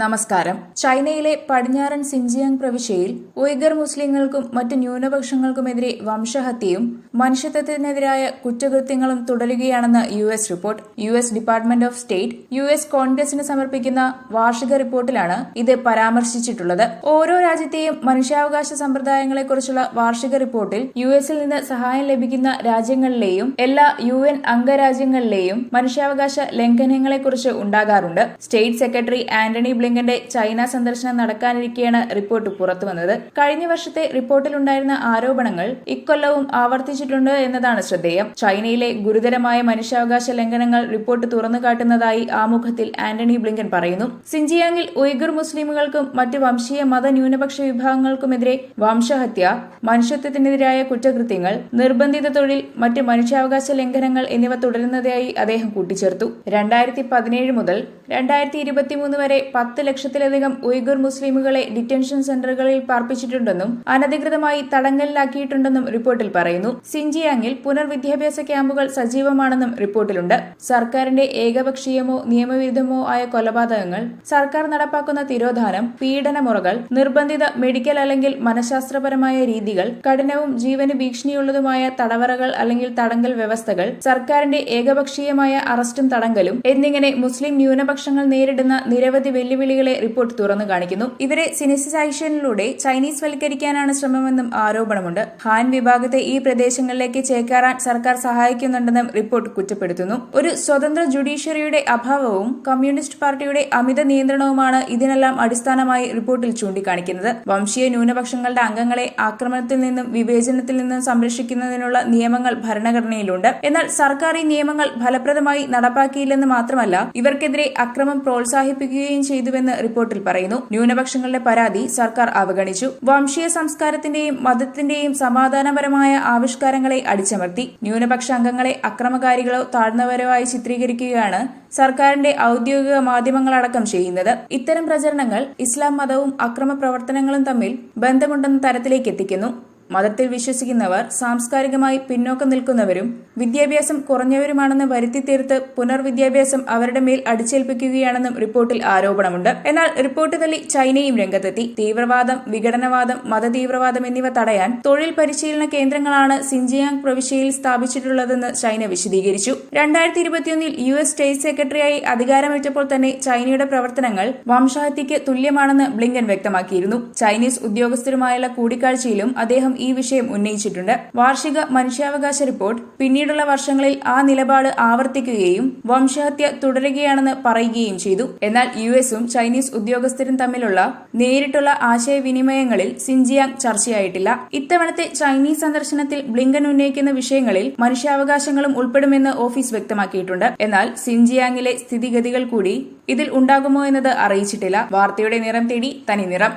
നമസ്കാരം. ചൈനയിലെ പടിഞ്ഞാറൻ സിൻജിയാങ് പ്രവിശ്യയിൽ ഉയ്ഗർ മുസ്ലിങ്ങൾക്കും മറ്റ് ന്യൂനപക്ഷങ്ങൾക്കുമെതിരെ വംശഹത്യയും മനുഷ്യത്വത്തിനെതിരായ കുറ്റകൃത്യങ്ങളും തുടരുകയാണെന്ന് U S report. U S department of state U S കോൺഗ്രസിന് സമർപ്പിക്കുന്ന വാർഷിക റിപ്പോർട്ടിലാണ് ഇത് പരാമർശിച്ചിട്ടുള്ളത്. ഓരോ രാജ്യത്തെയും മനുഷ്യാവകാശ സമ്പ്രദായങ്ങളെക്കുറിച്ചുള്ള വാർഷിക റിപ്പോർട്ടിൽ യു എസിൽ നിന്ന് സഹായം ലഭിക്കുന്ന രാജ്യങ്ങളിലെയും എല്ലാ യു എൻ അംഗരാജ്യങ്ങളിലെയും മനുഷ്യാവകാശ ലംഘനങ്ങളെക്കുറിച്ച് ഉണ്ടാകാറുണ്ട്. സ്റ്റേറ്റ് സെക്രട്ടറി ആന്റണി ബ്ലിങ്കന്റെ ചൈന സന്ദർശനം നടക്കാനിരിക്കെയാണ് റിപ്പോർട്ട് പുറത്തുവന്നത് കഴിഞ്ഞ വർഷത്തെ റിപ്പോർട്ടിലുണ്ടായിരുന്ന ആരോപണങ്ങൾ ഇക്കൊല്ലവും ആവർത്തിച്ചിട്ടുണ്ട് എന്നതാണ് ശ്രദ്ധേയം. ചൈനയിലെ ഗുരുതരമായ മനുഷ്യാവകാശ ലംഘനങ്ങൾ റിപ്പോർട്ട് തുറന്നുകാട്ടുന്നതായി ആമുഖത്തിൽ ആന്റണി ബ്ലിങ്കൻ പറയുന്നു. സിൻജിയാങ്ങിൽ ഉയ്ഗുർ മുസ്ലിമുകൾക്കും മറ്റ് വംശീയ മത ന്യൂനപക്ഷ വിഭാഗങ്ങൾക്കുമെതിരെ വംശഹത്യ മനുഷ്യത്വത്തിനെതിരായ കുറ്റകൃത്യങ്ങൾ നിർബന്ധിത തൊഴിൽ മറ്റ് മനുഷ്യാവകാശ ലംഘനങ്ങൾ എന്നിവ തുടരുന്നതായി അദ്ദേഹം കൂട്ടിച്ചേർത്തു. രണ്ടായിരത്തി പതിനേഴ് മുതൽ രണ്ടായിരത്തി ഇരുപത്തിമൂന്ന് വരെ പത്ത് ലക്ഷത്തിലധികം ഉയ്ഗുർ മുസ്ലിമുകളെ ഡിറ്റൻഷൻ സെന്ററുകളിൽ പാർപ്പിച്ചിട്ടുണ്ടെന്നും അനധികൃതമായി തടങ്കലിലാക്കിയിട്ടുണ്ടെന്നും റിപ്പോർട്ടിൽ പറയുന്നു. സിൻജിയാങ്ങിൽ പുനർവിദ്യാഭ്യാസ ക്യാമ്പുകൾ സജീവമാണെന്നും റിപ്പോർട്ടിലുണ്ട്. സർക്കാരിന്റെ ഏകപക്ഷീയമോ നിയമവിരുദ്ധമോ ആയ കൊലപാതകങ്ങൾ സർക്കാർ നടപ്പാക്കുന്ന തിരോധാനം പീഡനമുറകൾ നിർബന്ധിത മെഡിക്കൽ അല്ലെങ്കിൽ മനഃശാസ്ത്രപരമായ രീതികൾ കഠിനവും ജീവന് ഭീഷണിയുള്ളതുമായ തടവറകൾ അല്ലെങ്കിൽ തടങ്കൽ വ്യവസ്ഥകൾ സർക്കാരിന്റെ ഏകപക്ഷീയമായ അറസ്റ്റും തടങ്കലും എന്നിങ്ങനെ മുസ്ലിം ന്യൂനപക്ഷങ്ങൾ നേരിടുന്ന നിരവധി വെല്ലുവിളികളെ റിപ്പോർട്ട് തുറന്നു കാണിക്കുന്നു. ഇവരെ സിനിസൈസേഷനിലൂടെ ചൈനീസ് വൽക്കരിക്കാനാണ് ശ്രമമെന്നും ആരോപണമുണ്ട്. ഹാൻ വിഭാഗത്തെ ഈ പ്രദേശങ്ങളിലേക്ക് ചേക്കേറാൻ സർക്കാർ സഹായിക്കുന്നുണ്ടെന്നും റിപ്പോർട്ട് കുറ്റപ്പെടുത്തുന്നു. ഒരു സ്വതന്ത്ര ജുഡീഷ്യറിയുടെ അഭാവവും കമ്മ്യൂണിസ്റ്റ് പാർട്ടിയുടെ അമിത നിയന്ത്രണവുമാണ് ഇതിനെല്ലാം അടിസ്ഥാനമായി റിപ്പോർട്ടിൽ ചൂണ്ടിക്കാണിക്കുന്നത്. വംശീയ ന്യൂനപക്ഷങ്ങളുടെ അംഗങ്ങളെ ആക്രമണത്തിൽ നിന്നും വിവേചനത്തിൽ നിന്നും സംരക്ഷിക്കുന്നതിനുള്ള നിയമങ്ങൾ ഭരണഘടനയിലുണ്ട്. എന്നാൽ സർക്കാർ ഈ നിയമങ്ങൾ ഫലപ്രദമായി നടപ്പാക്കിയില്ലെന്ന് മാത്രമല്ല ഇവർക്കെതിരെ അക്രമം പ്രോത്സാഹിപ്പിക്കുകയും ചെയ്തുവെന്ന് റിപ്പോർട്ടിൽ പറയുന്നു. ന്യൂനപക്ഷങ്ങളുടെ പരാതി സർക്കാർ അവഗണിച്ചു. വംശീയ സംസ്കാരത്തിന്റെയും മതത്തിന്റെയും സമാധാനപരമായ ആവിഷ്കാരങ്ങളെ അടിച്ചമർത്തി. ന്യൂനപക്ഷ അംഗങ്ങളെ അക്രമകാരികളോ താഴ്ന്നവരോ ആയി ചിത്രീകരിക്കുകയാണ് സർക്കാരിന്റെ ഔദ്യോഗിക മാധ്യമങ്ങളടക്കം ചെയ്യുന്നത്. ഇത്തരം പ്രചരണങ്ങൾ ഇസ്ലാം മതവും അക്രമ പ്രവർത്തനങ്ങളും തമ്മിൽ ബന്ധമുണ്ടെന്ന തരത്തിലേക്ക് എത്തിക്കുന്നു. മതത്തിൽ വിശ്വസിക്കുന്നവർ സാംസ്കാരികമായി പിന്നോക്കം നിൽക്കുന്നവരും വിദ്യാഭ്യാസം കുറഞ്ഞവരുമാണെന്ന് വരുത്തിത്തീർത്ത് പുനർവിദ്യാഭ്യാസം അവരുടെ മേൽ അടിച്ചേൽപ്പിക്കുകയാണെന്നും റിപ്പോർട്ടിൽ ആരോപണമുണ്ട്. എന്നാൽ റിപ്പോർട്ട് തള്ളി ചൈനയും രംഗത്തെത്തി. തീവ്രവാദം വിഘടനവാദം മതതീവ്രവാദം എന്നിവ തടയാൻ തൊഴിൽ പരിശീലന കേന്ദ്രങ്ങളാണ് സിൻജിയാങ് പ്രവിശ്യയിൽ സ്ഥാപിച്ചിട്ടുള്ളതെന്ന് ചൈന വിശദീകരിച്ചു. രണ്ടായിരത്തി ഇരുപത്തിയൊന്നിൽ യു എസ് സ്റ്റേറ്റ് സെക്രട്ടറിയായി അധികാരമേറ്റപ്പോൾ തന്നെ ചൈനയുടെ പ്രവർത്തനങ്ങൾ വംശഹത്യയ്ക്ക് തുല്യമാണെന്ന് ബ്ലിങ്കൻ വ്യക്തമാക്കിയിരുന്നു. ചൈനീസ് ഉദ്യോഗസ്ഥരുമായുള്ള കൂടിക്കാഴ്ചയിലും അദ്ദേഹം ഈ വിഷയം ഉന്നയിച്ചിട്ടുണ്ട്. വാർഷിക മനുഷ്യാവകാശ റിപ്പോർട്ട് പിന്നീടുള്ള വർഷങ്ങളിൽ ആ നിലപാട് ആവർത്തിക്കുകയും വംശഹത്യ തുടരുകയാണെന്ന് പറയുകയും ചെയ്തു. എന്നാൽ യു എസും ചൈനീസ് ഉദ്യോഗസ്ഥരും തമ്മിലുള്ള നേരിട്ടുള്ള ആശയവിനിമയങ്ങളിൽ സിൻജിയാങ് ചർച്ചയായിട്ടില്ല. ഇത്തവണത്തെ ചൈനീസ് സന്ദർശനത്തിൽ ബ്ലിങ്കൻ ഉന്നയിക്കുന്ന വിഷയങ്ങളിൽ മനുഷ്യാവകാശങ്ങളും ഉൾപ്പെടുമെന്ന് ഓഫീസ് വ്യക്തമാക്കിയിട്ടുണ്ട്. എന്നാൽ സിൻജിയാങ്ങിലെ സ്ഥിതിഗതികൾ കൂടി ഇതിൽ ഉണ്ടാകുമോ എന്നത് അറിയിച്ചിട്ടില്ല. വാർത്തയുടെ നിറം തേടി തനി നിറം.